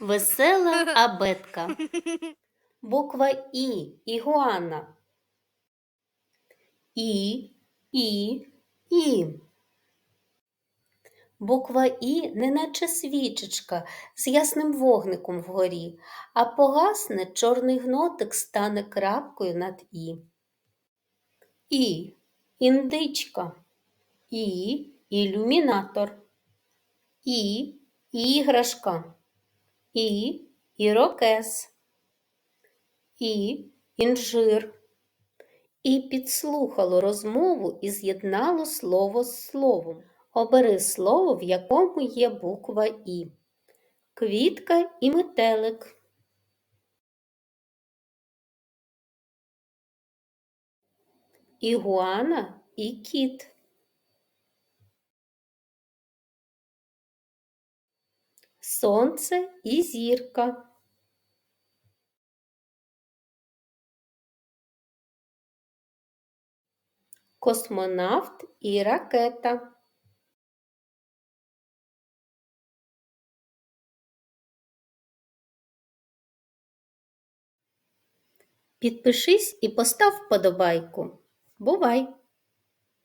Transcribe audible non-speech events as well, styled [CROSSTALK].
Весела [LAUGHS] абетка. Буква І. Ігуана. І, І, І. Буква І неначе свічечка з ясним вогником вгорі, а погасне чорний гнотик стане крапкою над І. І. Індичка. І. Ілюмінатор. І. Іграшка. І. Ірокез. І. Інжир. І підслухало розмову і з'єднало слово з словом. Обери слово, в якому є буква І. Квітка і метелик. Ігуана і кіт. Сонце і зірка. Космонавт і ракета. Підпишись і постав вподобайку. Бувай!